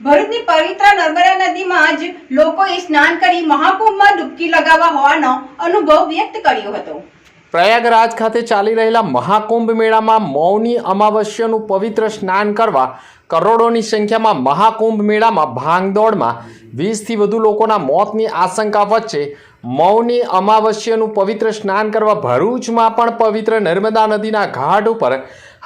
ભરૂચની પવિત્ર નર્મદા નદીમાં જ લોકોએ સ્નાન કરી મહાકુંભમાં ડૂબકી લગાવવા હોવાનો અનુભવ વ્યક્ત કર્યો હતો. પ્રયાગરાજ ખાતે ચાલી રહેલા મહાકુંભ મેળામાં મૌની અમાવસ્યાનું પવિત્ર સ્નાન કરવા કરોડોની સંખ્યામાં મહાકુંભ મેળામાં ભાંગદોડમાં વીસથી વધુ લોકોના મોતની આશંકા વચ્ચે મૌની અમાવસ્યનું પવિત્ર સ્નાન કરવા ભરૂચમાં પણ પવિત્ર નર્મદા નદીના ઘાટ ઉપર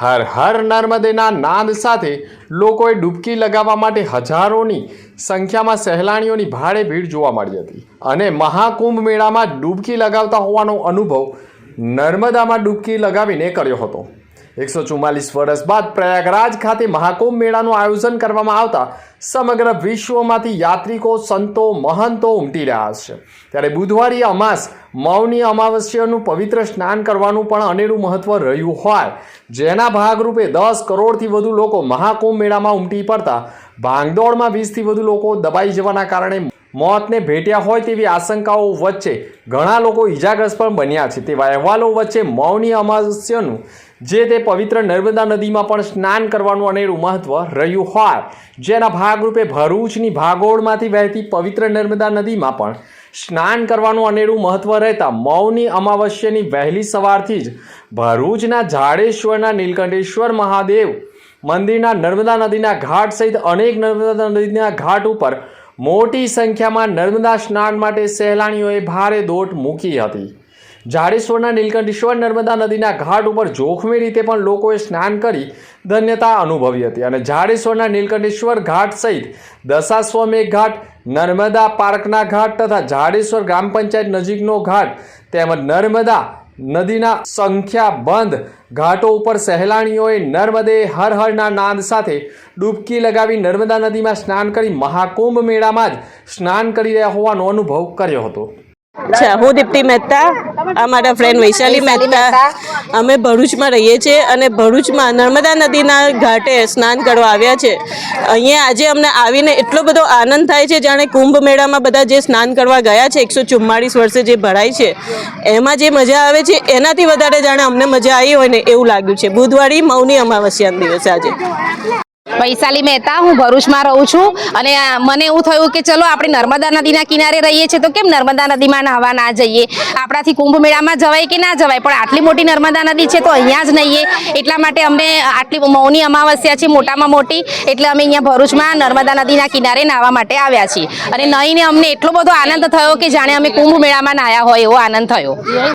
હર હર નર્મદેના નાદ સાથે લોકોએ ડૂબકી લગાવવા માટે હજારોની સંખ્યામાં સહેલાણીઓની ભારે ભીડ જોવા મળી હતી. અને મહાકુંભ મેળામાં ડૂબકી લગાવતા હોવાનો અનુભવ નર્મદામાં ડૂબકી લગાવીને કર્યો હતો. એકસો ચુમ્માલીસ વર્ષ બાદ પ્રયાગરાજ ખાતે મહાકુંભ મેળાનું આયોજન કરવામાં આવતા સમગ્ર વિશ્વમાંથી યાત્રિકો, સંતો, મહંતો ઉમટી રહ્યા છે. ત્યારે બુધવારી અમાસ મૌની અમાવસ્યાનું પવિત્ર સ્નાન કરવાનું પણ અનેરું મહત્વ રહ્યું હોય. જેના ભાગરૂપે દસ કરોડથી વધુ લોકો મહાકુંભ મેળામાં ઉમટી પડતા ભાંગદોડમાં વીસથી વધુ લોકો દબાઈ જવાના કારણે મોતને ભેટ્યા હોય તેવી આશંકાઓ વચ્ચે ઘણા લોકો ઈજાગ્રસ્ત પણ બન્યા છે. તેવા અહેવાલો વચ્ચે મૌની અમાવસ્યાનું જે તે પવિત્ર નર્મદા નદીમાં પણ સ્નાન કરવાનું અનેરું મહત્વ રહ્યું હોય. જેના ભાગરૂપે ભરૂચની ભાગોળમાંથી વહેતી પવિત્ર નર્મદા નદીમાં પણ સ્નાન કરવાનું અનેરું મહત્વ રહેતા મૌની અમાવસ્યાની વહેલી સવારથી જ ભરૂચના જાડેશ્વરના નીલકંઠેશ્વર મહાદેવ મંદિરના નર્મદા નદીના ઘાટ સહિત અનેક નર્મદા નદીના ઘાટ ઉપર મોટી સંખ્યામાં નર્મદા સ્નાન માટે સહેલાણીઓએ ભારે દોટ મૂકી હતી. જાડેશ્વરના નીલકંઠેશ્વર નર્મદા નદીના ઘાટ ઉપર જોખમી રીતે પણ લોકોએ સ્નાન કરી ધન્યતા અનુભવી હતી. અને જાડેશ્વરના નીલકંઠેશ્વર ઘાટ સહિત દશાશ્વમેઘ ઘાટ, નર્મદા પાર્કના ઘાટ તથા જાડેશ્વર ગ્રામ પંચાયત નજીકનો ઘાટ તેમજ નર્મદા નદીના સંખ્યાબંધ ઘાટો ઉપર સહેલાણીઓએ નર્મદે હર હરના નાદ સાથે ડૂબકી લગાવી નર્મદા નદીમાં સ્નાન કરી મહાકુંભ મેળામાં જ સ્નાન કરી રહ્યા હોવાનો અનુભવ કર્યો હતો. અચ્છા, હું દીપ્તિ મહેતા, આ મારા ફ્રેન્ડ વૈશાલી મહેતા. અમે ભરૂચમાં રહીએ છીએ અને ભરૂચમાં નર્મદા નદીના ઘાટે સ્નાન કરવા આવ્યા છે. અહીંયા આજે અમને આવીને એટલો બધો આનંદ થાય છે, જાણે કુંભ મેળામાં બધા જે સ્નાન કરવા ગયા છે, એકસો ચુમ્માળીસ વર્ષે જે ભરાય છે, એમાં જે મજા આવે છે, એનાથી વધારે જાણે અમને મજા આવી હોય ને એવું લાગ્યું છે. બુધવારી મૌની અમાવસ્યાના દિવસે આજે. વૈશાલી મહેતા, હું ભરૂચમાં રહું છું. અને મને એવું થયું કે ચલો, આપણે નર્મદા નદીના કિનારે રહીએ છીએ, તો કેમ નર્મદા નદીમાં નહાવા ના જઈએ? આપણાથી કુંભ મેળામાં જવાય કે ના જવાય? પણ આટલી મોટી નર્મદા નદી છે, તો અહીંયા જ નહીએ. એટલા માટે અમે આટલી મૌની અમાવસ્યા છે, મોટામાં મોટી. એટલે અમે અહીંયા ભરૂચમાં નર્મદા નદીના કિનારે નાહવા માટે આવ્યા છીએ. અને નહીને અમને એટલો બધો આનંદ થયો કે જાણે અમે કુંભ મેળામાં નાહ્યા હોય એવો આનંદ થયો.